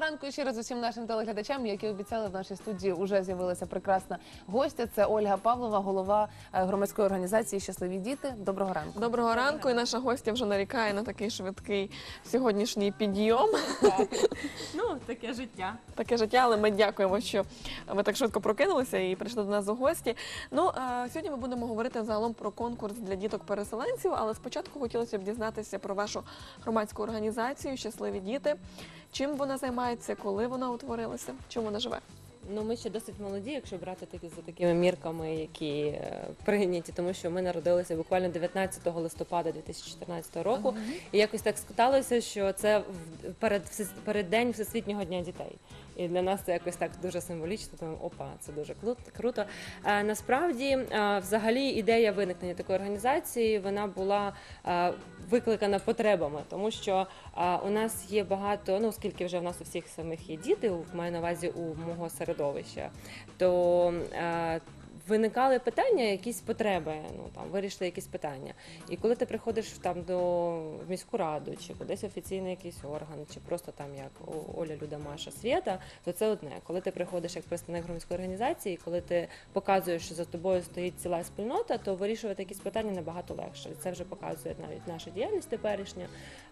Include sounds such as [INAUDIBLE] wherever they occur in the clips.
ранку ще раз усім нашим телеглядачам, які обіцяли в нашій студії, вже з'явилася прекрасна гостя. Це Ольга Павлова, голова е, громадської організації Щасливі діти. Доброго ранку. Доброго ранку, і наша гостя вже нарікає на такий швидкий сьогоднішній підйом. Ну, таке життя. Таке життя, але ми дякуємо, що ви так швидко прокинулися і прийшли до нас у гості. Ну а сьогодні ми будемо говорити загалом про конкурс для діток-переселенців. Але спочатку хотілося б дізнатися про вашу громадську організацію Щасливі діти. Чим вона займається, коли вона утворилася, чим вона живе? Ну, ми ще досить молоді, якщо брати такі за такими мірками, які е, прийняті, тому що ми народилися буквально 19 листопада 2014 року. І якось так сталося, що це в- перед всес- перед день Всесвітнього дня дітей. І для нас це якось так дуже символічно. Тому опа, це дуже круто. Е, насправді, е, взагалі, ідея виникнення такої організації вона була е, викликана потребами, тому що у нас є багато, ну оскільки вже в нас у всіх самих є діти, маю на увазі у мого середовища, то виникали питання, якісь потреби, ну там вирішили якісь питання. І коли ти приходиш там до міську раду, чи кудись офіційний якийсь орган, чи просто там як Оля Люда Маша Свєта, то це одне. Коли ти приходиш як представник громадської організації, коли ти показуєш, що за тобою стоїть ціла спільнота, то вирішувати якісь питання набагато легше. Це вже показує навіть наша діяльність теперішня.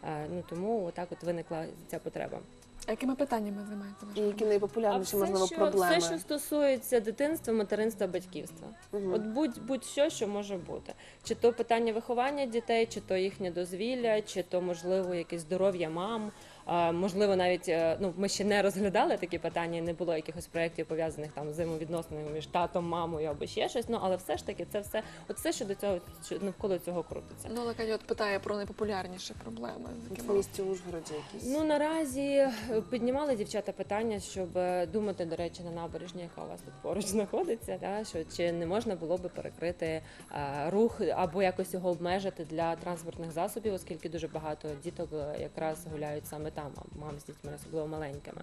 Е, Ну тому отак от виникла ця потреба. А якими питаннями займаєте І які найпопулярніші, можливо, що, проблеми? все, що стосується дитинства, материнства, батьківства. Угу. От будь будь-що, що може бути. Чи то питання виховання дітей, чи то їхнє дозвілля, чи то можливо якесь здоров'я мам. А, можливо, навіть е, ну ми ще не розглядали такі питання, не було якихось проєктів пов'язаних там з взаємовідносинами між татом, мамою або ще щось. Ну але все ж таки, це все, от все, що до цього що навколо цього крутиться. Ну, Лакані от питає про найпопулярніші проблеми. з В якими- місті Ужгороді якісь. Ну наразі е, піднімали дівчата питання, щоб е, думати, до речі, на набережні, яка у вас тут поруч [LAUGHS] знаходиться, да, що чи не можна було би перекрити е, рух або якось його обмежити для транспортних засобів, оскільки дуже багато діток якраз гуляють саме там, мам з дітьми, особливо маленькими.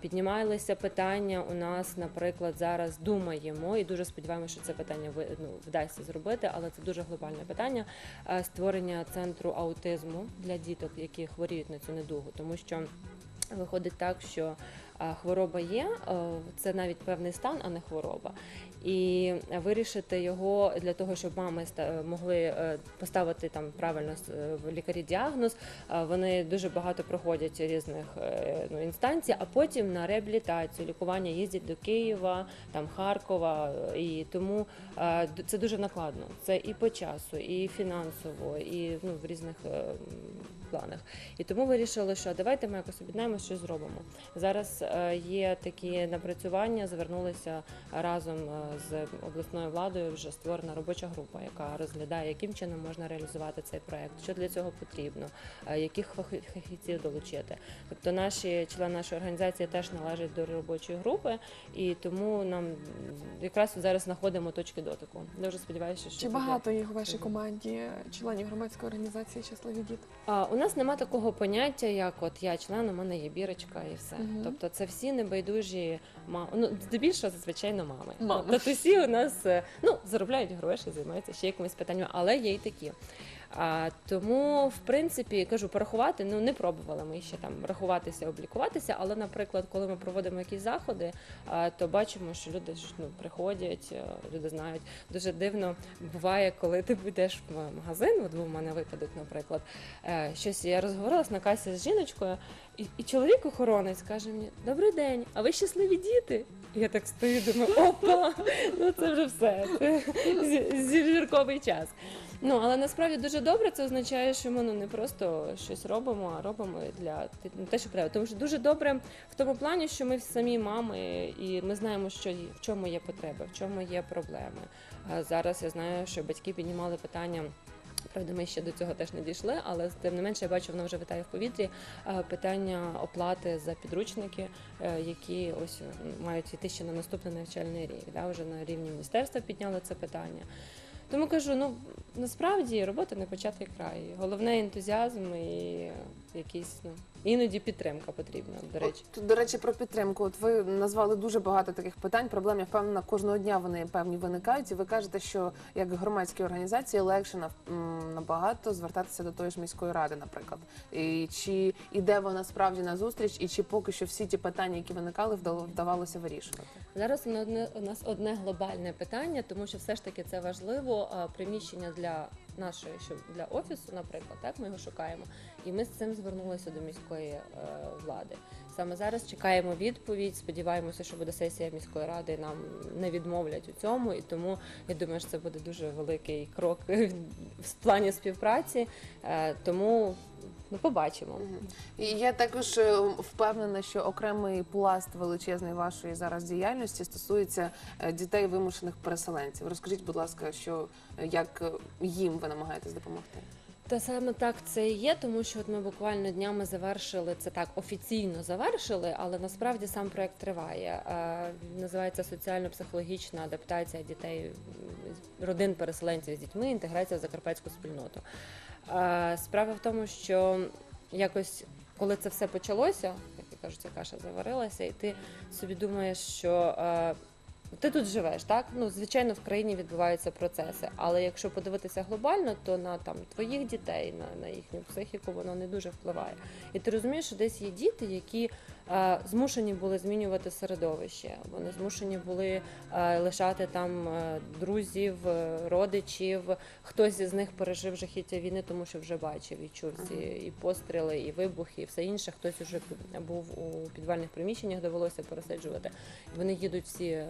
Піднімалися питання у нас, наприклад, зараз думаємо і дуже сподіваємося, що це питання ну, вдасться зробити, але це дуже глобальне питання створення центру аутизму для діток, які хворіють на цю недугу, тому що. Виходить так, що хвороба є, це навіть певний стан, а не хвороба. І вирішити його для того, щоб мами ста- могли е, поставити там правильно е, в лікарі діагноз. е, Вони дуже багато проходять різних е, ну, інстанцій, а потім на реабілітацію, лікування їздять до Києва, там Харкова. е, І тому е, це дуже накладно. Це і по часу, і фінансово, і ну, в різних е, планах. І тому вирішили, що давайте ми якось об'єднаємо, що зробимо. Зараз е, є такі напрацювання, звернулися разом е, з обласною владою. Вже створена робоча група, яка розглядає, яким чином можна реалізувати цей проект, що для цього потрібно, е, яких фахівців долучити. Тобто наші члени нашої організації теж належать до робочої групи, і тому нам якраз зараз знаходимо точки дотику. Дуже сподіваюся, що Чи багато їх у вашій команді членів громадської організації Щасливі діти? А, у нас нема такого поняття, як от я член, у мене є бірочка і все. Мгм. Тобто це всі небайдужі мами. Ну, здебільшого, звичайно, мами. Мами. Татусі у нас е, ну, заробляють гроші, займаються ще якимись питаннями, але є й такі. А, тому, в принципі, кажу, порахувати, ну не пробували ми ще там рахуватися, облікуватися. Але, наприклад, коли ми проводимо якісь заходи, а, то бачимо, що люди ну приходять, е, люди знають. Дуже дивно буває, коли ти йдеш в магазин. От був у мене випадок, наприклад, е, щось я розговорилась на касі з жіночкою, і, і чоловік охоронець каже мені: Добрий день, а ви щасливі діти? Я так стою, думаю, опа, ну це вже все. Зірковий час. Ну але насправді дуже добре. Це означає, що ми ну не просто щось робимо, а робимо для те- ну, що треба. Тому що дуже добре в тому плані, що ми самі мами, і ми знаємо, що в чому є потреба, в чому є проблеми. А зараз я знаю, що батьки піднімали питання. Правда, ми ще до цього теж не дійшли, але тим не менше я бачу, воно вже витає в повітрі. Питання оплати за підручники, е, які ось мають йти ще на наступний навчальний рік. Да, вже на рівні міністерства підняли це питання. Тому кажу, ну насправді робота не початий край. Головне ентузіазм і якісь ну іноді підтримка потрібна. До речі, От, до речі, про підтримку. От ви назвали дуже багато таких питань. Проблем, я впевнена, кожного дня вони певні виникають. І ви кажете, що як громадські організації легше нав- м, набагато звертатися до тої ж міської ради, наприклад. І чи іде вона справді на зустріч, і чи поки що всі ті питання, які виникали, вдало- вдавалося вирішувати? Зараз у нас одне- у нас одне глобальне питання, тому що все ж таки це важливо. а, Приміщення для нашої, що для офісу, наприклад, так ми його шукаємо, і ми з цим звернулися до міської е, влади. Саме зараз чекаємо відповідь. Сподіваємося, що буде сесія міської ради. Нам не відмовлять у цьому, і тому я думаю, що це буде дуже великий крок [LAUGHS] в плані співпраці. Е, Тому ну побачимо. І я також е, впевнена, що окремий пласт величезної вашої зараз діяльності стосується е, дітей вимушених переселенців. Розкажіть, будь ласка, що е, як їм ви намагаєтесь допомогти? Та саме так це і є, тому що от ми буквально днями завершили це так офіційно завершили, але насправді сам проект триває. Називається соціально-психологічна адаптація дітей родин переселенців з дітьми, інтеграція в закарпатську спільноту. Справа в тому, що якось коли це все почалося, як і кажуть, каша заварилася, і ти собі думаєш, що ти тут живеш, так? Ну, звичайно, в країні відбуваються процеси, але якщо подивитися глобально, то на там твоїх дітей, на, на їхню психіку воно не дуже впливає. І ти розумієш, що десь є діти, які змушені були змінювати середовище. Вони змушені були е, лишати там е, друзів, е, родичів. Хтось із них пережив жахіття війни, тому що вже бачив і чув ці і постріли, і вибухи, і все інше. Хтось уже був у підвальних приміщеннях, довелося пересаджувати. Вони їдуть всі.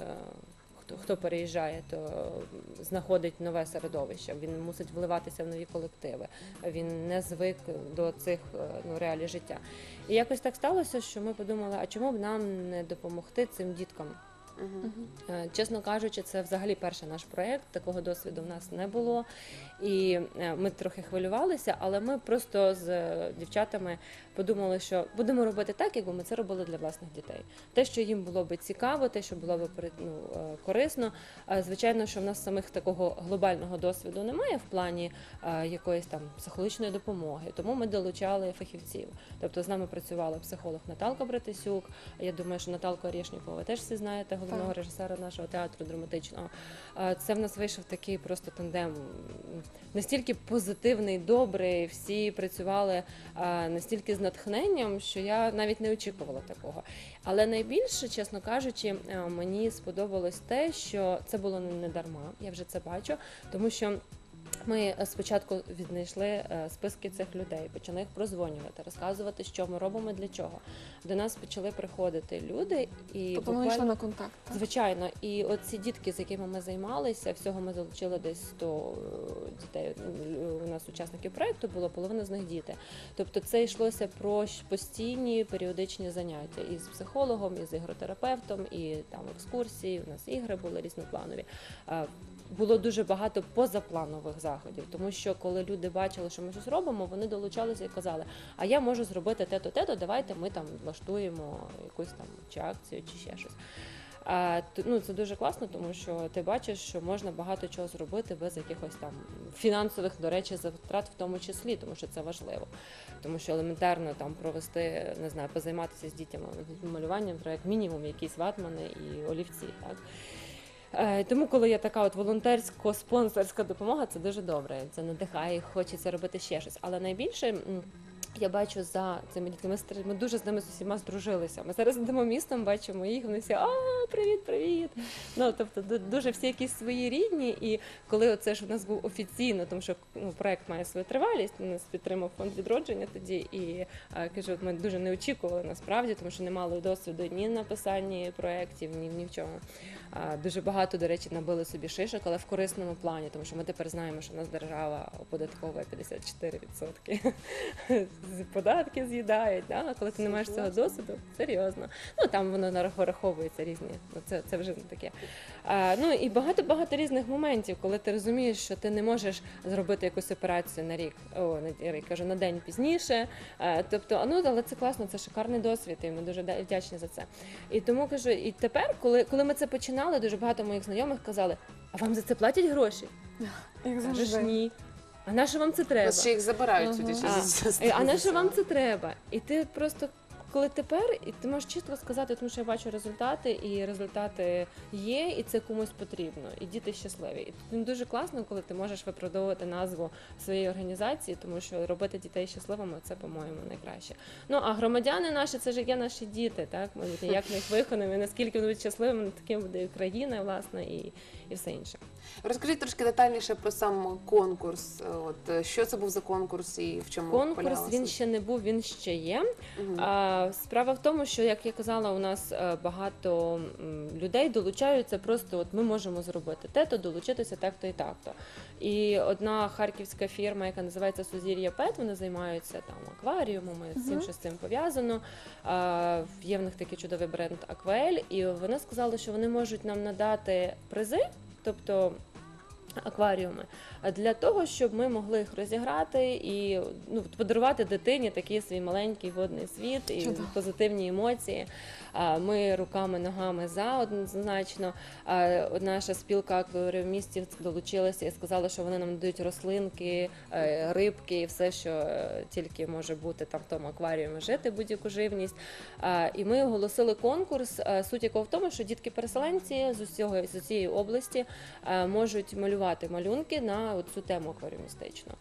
Хто, хто переїжджає, то знаходить нове середовище. Він мусить вливатися в нові колективи. Він не звик до цих е, ну, реалій життя. І якось так сталося, що ми подумали, а чому б нам не допомогти цим діткам? Е, Чесно кажучи, це взагалі перший наш проєкт. Такого досвіду в нас не було. І е, ми трохи хвилювалися, але ми просто з е, дівчатами подумали, що будемо робити так, якби ми це робили для власних дітей. Те, що їм було би цікаво, те, що було би ну, корисно. Звичайно, що в нас самих такого глобального досвіду немає в плані якоїсь там психологічної допомоги. Тому ми долучали фахівців. Тобто з нами працювала психолог Наталка Братисюк. Я думаю, що Наталку Орєшнікову ви теж всі знаєте, головного режисера нашого театру драматичного. Це в нас вийшов такий просто тандем настільки позитивний, добрий. Всі працювали настільки з натхненням, що я навіть не очікувала такого. Але найбільше, чесно кажучи, мені сподобалось те, що це було не дарма. Я вже це бачу, тому що. Ми е, спочатку віднайшли е, списки цих людей, почали їх прозвонювати, розказувати, що ми робимо, для чого. До нас почали приходити люди, і Тобто вони йшли на контакт. так? Звичайно, і от ці дітки, з якими ми займалися, всього ми залучили десь 100 е, дітей. У нас учасників проекту було половина з них діти. Тобто це йшлося про постійні періодичні заняття із психологом, із ігротерапевтом, і там екскурсії. У нас ігри були різнопланові. Було дуже багато позапланових заходів, тому що коли люди бачили, що ми щось робимо, вони долучалися і казали: А я можу зробити те-то, те-то, давайте ми там влаштуємо якусь там чи акцію, чи ще щось. А, ну, це дуже класно, тому що ти бачиш, що можна багато чого зробити без якихось там фінансових, до речі, затрат в тому числі, тому що це важливо. Тому що елементарно там провести, не знаю, позайматися з дітьми малюванням, треба як мінімум якісь ватмани і олівці. Так? Е, Тому, коли є така от волонтерсько-спонсорська допомога, це дуже добре. Це надихає, хочеться робити ще щось. Але найбільше. Я бачу за цими дітками, ми дуже з ними з усіма здружилися. Ми зараз йдемо містом, бачимо їх, вони всі а привіт, привіт. Ну тобто ду- дуже всі якісь свої рідні. І коли оце ж у нас був офіційно, тому що ну, проект має свою тривалість, нас підтримав фонд відродження тоді. І а, кажу, ми дуже не очікували насправді, тому що не мали досвіду ні в написанні проєктів, ні, ні в чому. А, Дуже багато, до речі, набили собі шишок, але в корисному плані, тому що ми тепер знаємо, що в нас держава оподатковує 54% з податки з'їдають. Да? Коли ти не маєш цього досвіду, серйозно. Ну там воно нарах- вираховується різні. Ну це, це вже не таке. А, ну і багато багато різних моментів, коли ти розумієш, що ти не можеш зробити якусь операцію на рік, о, на рік кажу, на день пізніше. А, тобто, ну але це класно, це шикарний досвід, і ми дуже вдячні за це. І тому кажу, і тепер, коли, коли ми це починали, дуже багато моїх знайомих казали: а вам за це платять гроші? Як Кажеш завжди. ні. А на що вам це треба? Ще їх забирають, А, Е, А на що вам це треба? І ти просто коли тепер, і ти можеш чітко сказати, тому що я бачу результати, і результати є, і це комусь потрібно, і діти щасливі. І тут дуже класно, коли ти можеш виправдовувати назву своєї організації, тому що робити дітей щасливими це, по-моєму, найкраще. Ну а громадяни наші це ж є наші діти, так ми як ми їх виховуємо, і наскільки вони будуть щасливими, таким буде і країна, власне, і, і все інше. Розкажіть трошки детальніше про сам конкурс. От що це був за конкурс і в чому Конкурс він ще не був, він ще є. Мгм. А, справа в тому, що як я казала, у нас е, багато людей долучаються. Просто от ми можемо зробити те, то долучитися так-то і так-то. І одна харківська фірма, яка називається Сузір'я Пет, вони займаються там акваріумами, всім, що з цим пов'язано. Є в них такий чудовий бренд Аквель, і вони сказали, що вони можуть нам надати призи, тобто. Акваріуми для того, щоб ми могли їх розіграти і ну подарувати дитині такий свій маленький водний світ і Чудово. позитивні емоції. Ми руками, ногами за однозначно. Наша спілка акваріумістів долучилася і сказала, що вони нам надають рослинки, е, рибки і все, що е, тільки може бути там в тому акваріумі жити, будь-яку живність. І ми оголосили конкурс, суть якого в тому, що дітки-переселенці з усього з усієї області можуть малювати малюнки на цю тему акваріумістичну.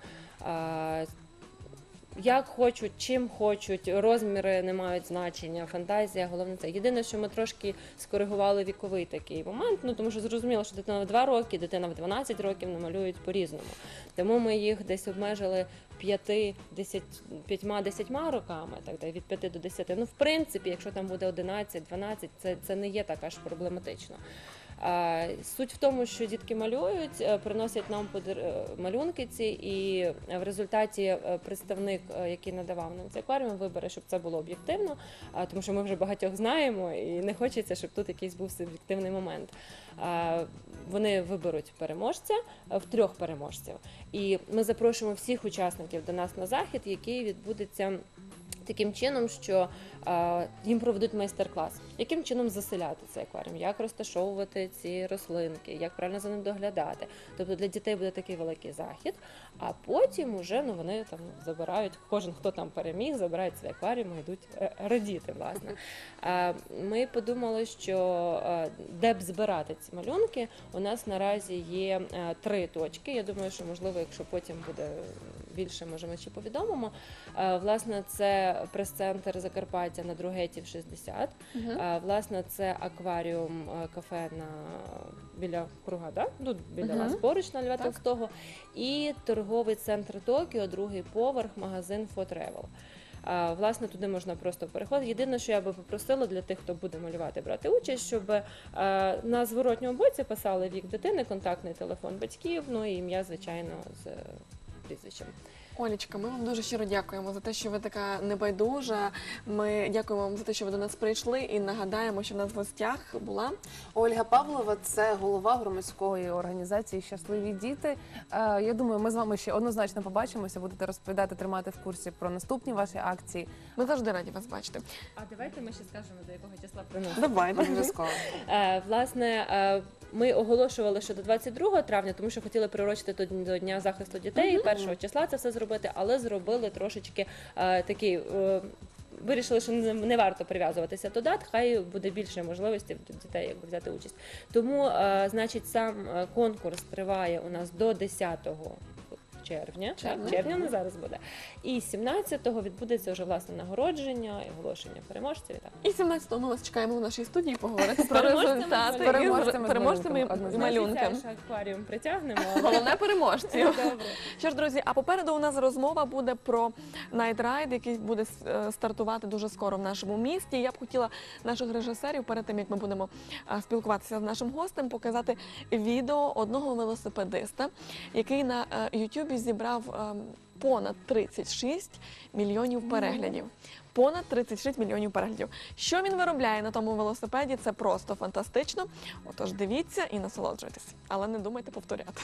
Як хочуть, чим хочуть, розміри не мають значення, фантазія, головне це. Єдине, що ми трошки скоригували віковий такий момент, ну тому що зрозуміло, що дитина в 2 роки, дитина в 12 років намалюють по-різному. Тому ми їх десь обмежили 5, 10, роками, так від 5 до 10. Ну, в принципі, якщо там буде 11, 12, це, це не є так аж проблематично. Суть в тому, що дітки малюють, е, приносять нам е, малюнки ці, і в результаті е, представник, е, який надавав нам цей акваріум, вибере, щоб це було об'єктивно, тому що ми вже багатьох знаємо, і не хочеться, щоб тут якийсь був суб'єктивний момент. Вони виберуть переможця е, в трьох переможців, і ми запрошуємо всіх учасників до нас на захід, який відбудеться. Таким чином, що їм проведуть майстер-клас, яким чином заселяти цей акваріум, як розташовувати ці рослинки, як правильно за ним доглядати. Тобто для дітей буде такий великий захід, а потім уже ну вони там забирають, кожен хто там переміг, забирають свій акваріум і йдуть е, радіти. Власне, ми подумали, що де б збирати ці малюнки, у нас наразі є е, три точки. Я думаю, що можливо, якщо потім буде більше, може, ми ще повідомимо. Е, Власне, це прес-центр Закарпаття на Другетів 60. Мгм. Е, Власне, це акваріум е, кафе на біля круга, да? Тут біля Мгм. вас поруч на Льва. Толстого. І торговий центр Токіо, другий поверх, магазин Фотревел. Власне, туди можна просто переходити. Єдине, що я би попросила для тих, хто буде малювати, брати участь, щоб на зворотньому боці писали вік дитини, контактний телефон батьків, ну і ім'я, звичайно, з прізвищем. Олічка, ми вам дуже щиро дякуємо за те, що ви така небайдужа. Ми дякуємо вам за те, що ви до нас прийшли, і нагадаємо, що в нас в гостях була Ольга Павлова, це голова громадської організації Щасливі діти. Е, Я думаю, ми з вами ще однозначно побачимося. Будете розповідати, тримати в курсі про наступні ваші акції. Ми завжди раді вас бачити. А давайте ми ще скажемо, до якого числа приносимо. Давайте. Обов'язково. Е, Власне, е, ми оголошували, що до 22 травня, тому що хотіли приурочити до, до дня захисту дітей, першого числа це все зробити, але зробили трошечки е, такий. е, Вирішили, що не, варто прив'язуватися до дат, хай буде більше можливості дітей якби взяти участь. Тому, е, значить, сам конкурс триває у нас до 10 червня. Червня. Червня не зараз буде. І 17-го відбудеться вже власне нагородження і оголошення переможців. І так. І 17-го ми вас чекаємо в нашій студії поговорити про результати переможцями, переможцями малюнками, і малюнками. Акваріум притягнемо. [LAUGHS] Головне переможці. Добре. Що ж, друзі, а попереду у нас розмова буде про Night Ride, який буде е, стартувати дуже скоро в нашому місті. Я б хотіла наших режисерів перед тим, як ми будемо е, спілкуватися з нашим гостем, показати відео одного велосипедиста, який на е, Зібрав е, понад 36 мільйонів переглядів. Понад 36 мільйонів переглядів. Що він виробляє на тому велосипеді? Це просто фантастично. Отож, дивіться і насолоджуйтесь, але не думайте повторяти.